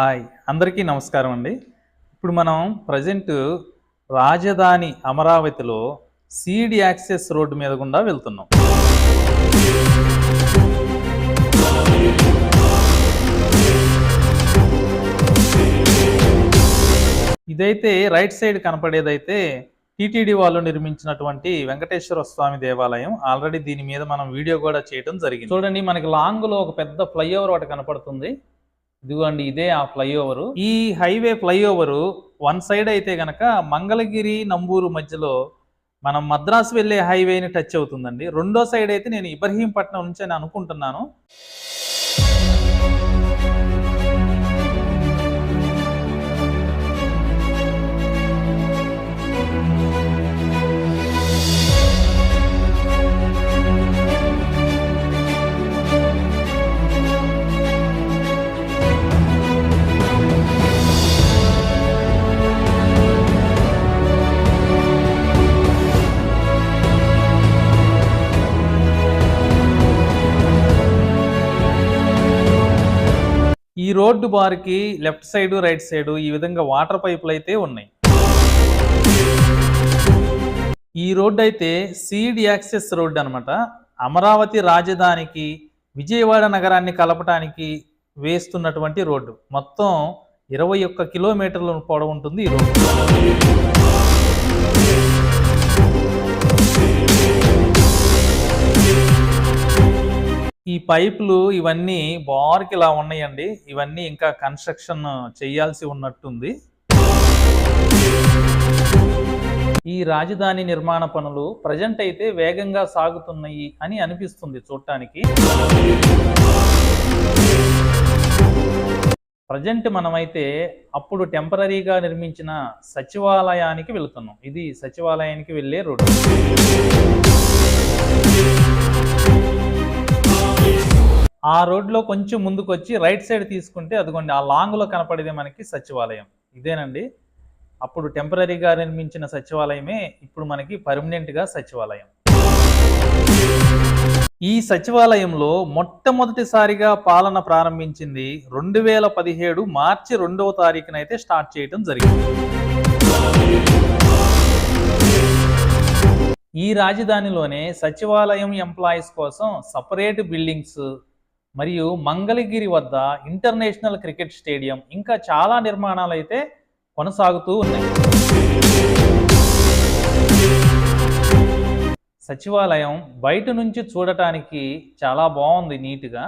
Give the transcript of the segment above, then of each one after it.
Hi. అందరికీ నమస్కారం అండి. ఇప్పుడు మనం ప్రజెంట్ రాజధాని అమరావతిలో సీడ్ యాక్సెస్ రోడ్డు మీద గుండా వెళ్తున్నాం. ఇదైతే రైట్ సైడ్ కనపడేదైతే టీటీడీ వాళ్ళు నిర్మించినటువంటి వెంకటేశ్వర స్వామి దేవాలయం. ఆల్రెడీ దీని మీద మనం వీడియో కూడా చేయడం జరిగింది. చూడండి మనకి లాంగ్లో ఒక పెద్ద ఫ్లైఓవర్ ఒకటి కనపడుతుంది. ఇదిగోండి ఇదే ఆ ఫ్లైఓవర్. ఈ హైవే ఫ్లైఓవర్ వన్ సైడ్ అయితే గనక మంగళగిరి నంబూరు మధ్యలో మనం మద్రాసు వెళ్ళే హైవేని టచ్ అవుతుందండి. రెండో సైడ్ అయితే నేను ఇబ్రహీంపట్నం నుంచి అని అనుకుంటున్నాను. ఈ రోడ్డు బార్కి లెఫ్ట్ సైడ్ రైట్ సైడ్ ఈ విధంగా వాటర్ పైపులు అయితే ఉన్నాయి. ఈ రోడ్డు అయితే సీడ్ యాక్సెస్ రోడ్డు అనమాట అమరావతి రాజధానికి విజయవాడ నగరాన్ని కలపటానికి వేస్తున్నటువంటి రోడ్డు. మొత్తం ఇరవై ఒక్క కిలోమీటర్ల పొడవు ఉంటుంది ఈ రోడ్డు. ఈ పైపులు ఇవన్నీ బార్కి ఇలా ఉన్నాయండి. ఇవన్నీ ఇంకా కన్స్ట్రక్షన్ చేయాల్సి ఉన్నట్టుంది. ఈ రాజధాని నిర్మాణ పనులు ప్రజెంట్ అయితే వేగంగా సాగుతున్నాయి అని అనిపిస్తుంది చూడటానికి. ప్రజెంట్ మనమైతే అప్పుడు టెంపరీగా నిర్మించిన సచివాలయానికి వెళుతున్నాం. ఇది సచివాలయానికి వెళ్ళే రోడ్డు ఆ రోడ్లో కొంచెం ముందుకు వచ్చి రైట్ సైడ్ తీసుకుంటే అదిగోండి ఆ లాంగ్లో కనపడేది మనకి సచివాలయం. ఇదేనండి. అప్పుడు టెంపరీగా నిర్మించిన సచివాలయమే ఇప్పుడు మనకి పర్మనెంట్గా సచివాలయం. ఈ సచివాలయంలో మొట్టమొదటిసారిగా పాలన ప్రారంభించింది రెండు వేల పదిహేడు మార్చి రెండవ తారీఖునైతే స్టార్ట్ చేయడం జరిగింది. ఈ రాజధానిలోనే సచివాలయం ఎంప్లాయీస్ కోసం సపరేట్ బిల్డింగ్స్ మరియు మంగళగిరి వద్ద ఇంటర్నేషనల్ క్రికెట్ స్టేడియం ఇంకా చాలా నిర్మాణాలు అయితే కొనసాగుతూ ఉన్నాయి. సచివాలయం బయట నుంచి చూడటానికి చాలా బాగుంది నీట్గా.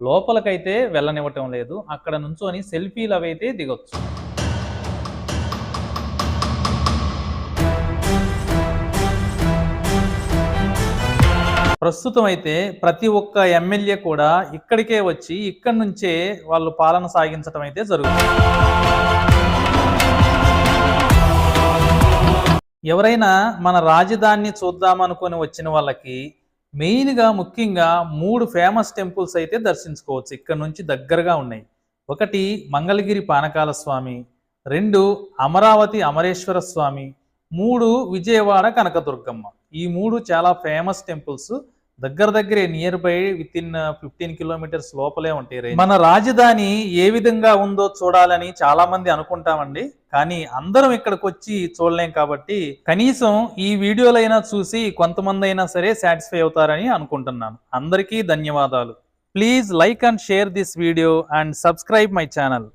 లోపలికైతే వెళ్ళనివ్వటం లేదు. అక్కడ నుంచొని సెల్ఫీలు అవైతే దిగొచ్చు. ప్రస్తుతం అయితే ప్రతి ఒక్క ఎమ్మెల్యే కూడా ఇక్కడికే వచ్చి ఇక్కడి నుంచే వాళ్ళు పాలన సాగించడం అయితే జరుగుతుంది. ఎవరైనా మన రాజధానిని చూద్దామనుకొని వచ్చిన వాళ్ళకి మెయిన్గా ముఖ్యంగా మూడు ఫేమస్ టెంపుల్స్ అయితే దర్శించుకోవచ్చు ఇక్కడ నుంచి దగ్గరగా ఉన్నాయి. ఒకటి మంగళగిరి పానకాల స్వామి రెండు అమరావతి అమరేశ్వర స్వామి మూడు విజయవాడ కనకదుర్గమ్మ. ఈ మూడు చాలా ఫేమస్ టెంపుల్స్ దగ్గర దగ్గరే nearby within fifteen kilometres లోపలే ఉంటాయి మన రాజధాని ఏ విధంగా ఉందో చూడాలని చాలా మంది అనుకుంటామండి. కానీ అందరం ఇక్కడికి వచ్చి చూడలేం కాబట్టి కనీసం ఈ వీడియోలైనా చూసి కొంతమంది అయినా సరే సాటిస్ఫై అవుతారని అనుకుంటున్నాను. అందరికీ ధన్యవాదాలు. Please like and share this video and subscribe my channel